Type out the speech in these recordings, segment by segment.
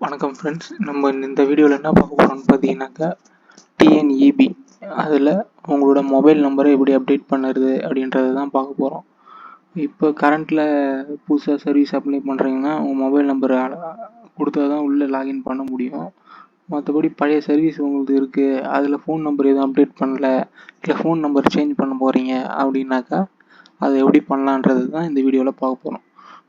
வணக்கம் ஃப்ரெண்ட்ஸ் நம்ம இந்த வீடியோவில் என்ன பார்க்க போகிறோம்னு பார்த்தீங்கன்னாக்கா டிஎன்இபி அதில் உங்களோட மொபைல் நம்பரை எப்படி அப்டேட் பண்ணுறது அப்படின்றத தான் பார்க்க போகிறோம் இப்போ கரண்ட்டில் புதுசாக சர்வீஸ் அப்ளை பண்ணுறீங்கன்னா உங்கள் மொபைல் நம்பரை கொடுத்தா தான் உள்ளே லாகின் பண்ண முடியும். மற்றபடி பழைய சர்வீஸ் உங்களுக்கு இருக்குது அதில் ஃபோன் நம்பர் எதுவும் அப்டேட் பண்ணல இல்லை ஃபோன் நம்பர் சேஞ்ச் பண்ண போகிறீங்க அப்படின்னாக்கா அதை எப்படி பண்ணலான்றது தான் இந்த வீடியோவில் பார்க்க போகிறோம்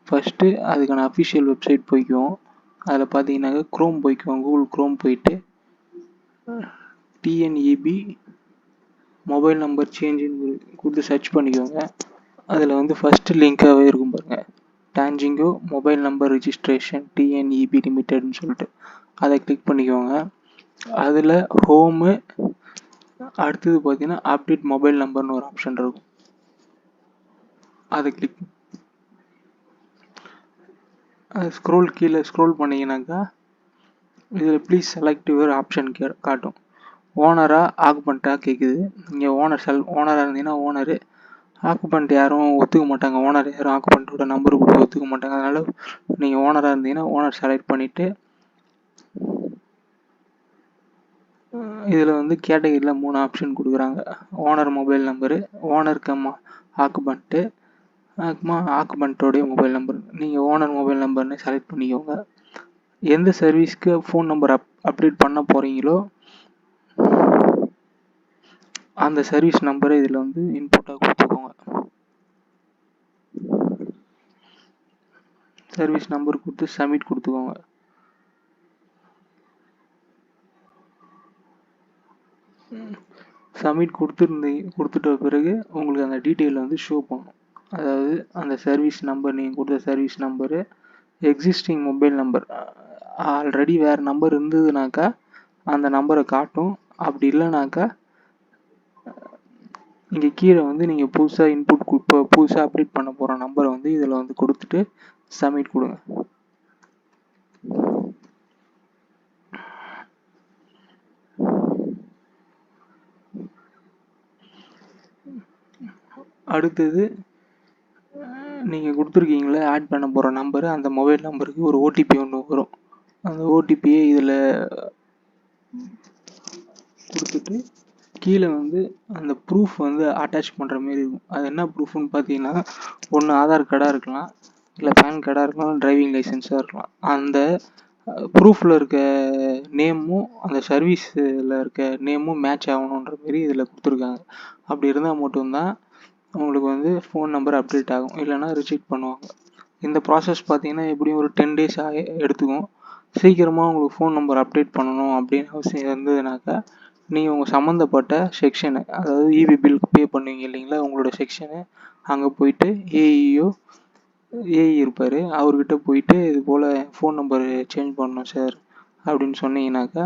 ஃபஸ்ட்டு அதுக்கான அஃபிஷியல் வெப்சைட் போய்க்குவோம். அதில் பார்த்தீங்கன்னாக்க குரோம் போய்க்குவோம் கூகுள் குரோம் போயிட்டு டிஎன்இபி மொபைல் நம்பர் சேஞ்சுன்னு கொடுத்து சர்ச் பண்ணிக்கோங்க அதில் வந்து ஃபஸ்ட்டு லிங்காகவே இருக்கும் பாருங்கள் TANGEDCO mobile number registration TNEB லிமிட்டட்னு சொல்லிட்டு அதை கிளிக் பண்ணிக்கோங்க அதில் ஹோமு அடுத்தது பார்த்தீங்கன்னா அப்டேட் மொபைல் நம்பர்னு ஒரு ஆப்ஷன் இருக்கும். அதை கிளிக் ஸ்க்ரோல் கீழே ஸ்க்ரோல் பண்ணிங்கனாக்கா இதில் ப்ளீஸ் செலக்ட் யுவர் ஆப்ஷன் கே காட்டும். ஓனராக ஆக்குபண்ட்டாக கேட்குது நீங்கள் ஓனர் செல் ஓனராக இருந்தீங்கன்னா ஓனரு ஆக்குபண்ட் யாரும் ஒத்துக்க மாட்டாங்க. ஓனர் யாரும் ஆக்குபண்ட்டோட நம்பர் கூட ஒத்துக்க மாட்டாங்க. அதனால் நீங்கள் ஓனராக இருந்தீங்கன்னா ஓனர் செலக்ட் பண்ணிவிட்டு இதில் வந்து கேட்டகரியில் மூணு ஆப்ஷன் கொடுக்குறாங்க. Owner mobile number owner cum occupant அதுக்குமா ஆக்குபண்ட்டோடைய மொபைல் நம்பர் நீங்கள் ஓனர் மொபைல் நம்பர்னு செலக்ட் பண்ணிக்கோங்க. எந்த சர்வீஸ்க்கு ஃபோன் நம்பர் அப் அப்டேட் பண்ண போகிறீங்களோ அந்த சர்வீஸ் நம்பரை இதில் வந்து இன்புட்டாக கொடுத்துக்கோங்க. சர்வீஸ் நம்பர் கொடுத்து சப்மிட் கொடுத்துக்கோங்க. சப்மிட் கொடுத்துருந்தீங்க கொடுத்துட்ட பிறகு உங்களுக்கு அந்த டீட்டெயில் வந்து ஷோ பண்ணும். அதாவது அந்த சர்வீஸ் நம்பர் நீங்கள் கொடுத்த service number existing mobile number already வேறு நம்பர் இருந்ததுனாக்கா அந்த நம்பரை காட்டும். அப்படி இல்லைனாக்கா இங்கே கீழே வந்து நீங்கள் புதுசாக இன்புட் இப்போ புதுசாக அப்டேட் பண்ண போகிற நம்பரை வந்து இதில் வந்து கொடுத்துட்டு சப்மிட் கொடுங்க. அடுத்தது நீங்கள் கொடுத்துருக்கீங்களே ஆட் பண்ண போகிற நம்பரு அந்த மொபைல் நம்பருக்கு ஒரு ஓடிபி ஒன்று வரும். அந்த ஓடிபியை இதில் கொடுத்துட்டு கீழே வந்து அந்த ப்ரூஃப் வந்து அட்டாச் பண்ணுற மாரி இருக்கும். அது என்ன ப்ரூஃப்னு பார்த்தீங்கன்னா ஒன்று ஆதார் கார்டாக இருக்கலாம் இல்லை பேன் கார்டாக இருக்கலாம் டிரைவிங் லைசன்ஸாக இருக்கலாம். அந்த ப்ரூஃபில் இருக்க நேமும் அந்த சர்வீஸில் இருக்க நேமும் மேட்ச் ஆகணுன்ற மாரி இதில் கொடுத்துருக்காங்க. அப்படி இருந்தால் மட்டும்தான் உங்களுக்கு வந்து ஃபோன் நம்பர் அப்டேட் ஆகும். இல்லைனா ரிஜெக்ட் பண்ணுவாங்க. இந்த ப்ராசஸ் பார்த்தீங்கன்னா எப்படியும் ஒரு டென் டேஸ் ஆகி எடுத்துக்கும். சீக்கிரமாக உங்களுக்கு ஃபோன் நம்பர் அப்டேட் பண்ணணும் அப்படின்னு அவசியம் இருந்ததுனாக்கா நீங்கள் உங்கள் சம்மந்தப்பட்ட செக்ஷனு அதாவது இபி பில் பே பண்ணுவீங்க இல்லைங்களா உங்களோட செக்ஷனு அங்கே போயிட்டு ஏஇயோ ஏஇ இருப்பார். அவர்கிட்ட போயிட்டு இது போல் ஃபோன் நம்பர் சேஞ்ச் பண்ணணும் சார் அப்படின்னு சொன்னீங்கன்னாக்கா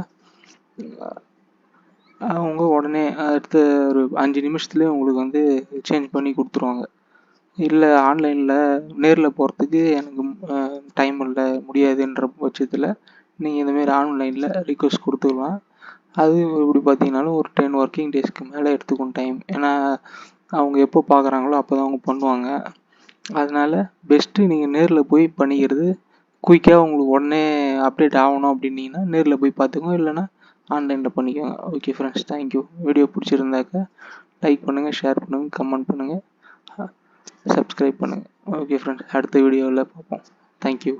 அவங்க உடனே அடுத்த ஒரு அஞ்சு நிமிஷத்துலேயே உங்களுக்கு வந்து சேஞ்ச் பண்ணி கொடுத்துருவாங்க. இல்லை ஆன்லைனில் நேரில் போகிறதுக்கு எனக்கு டைம் இல்லை முடியாதுன்ற பட்சத்தில் நீங்கள் இந்தமாரி ஆன்லைனில் ரிக்வஸ்ட் கொடுத்துக்கலாம். அது இப்படி பார்த்தீங்கன்னாலும் ஒரு டென் ஒர்க்கிங் டேஸ்க்கு மேலே எடுத்துக்கும் டைம் ஏன்னா அவங்க எப்போ பார்க்குறாங்களோ அப்போ தான் அவங்க பண்ணுவாங்க. அதனால் பெஸ்ட்டு நீங்கள் நேரில் போய் பண்ணிக்கிறது குயிக்காக உங்களுக்கு உடனே அப்டேட் ஆகணும் அப்படின்னீங்கன்னா நேரில் போய் பார்த்துக்கோங்க. இல்லைனா ஆன்லைனில் பண்ணிக்கோங்க. Okay friends thank you video பிடிச்சிருந்தாக்கா like பண்ணுங்கள் ஷேர் பண்ணுங்கள் கமெண்ட் பண்ணுங்கள் சப்ஸ்கிரைப் பண்ணுங்கள் ஓகே ஃப்ரெண்ட்ஸ் அடுத்த வீடியோவில் பார்ப்போம். தேங்க்யூ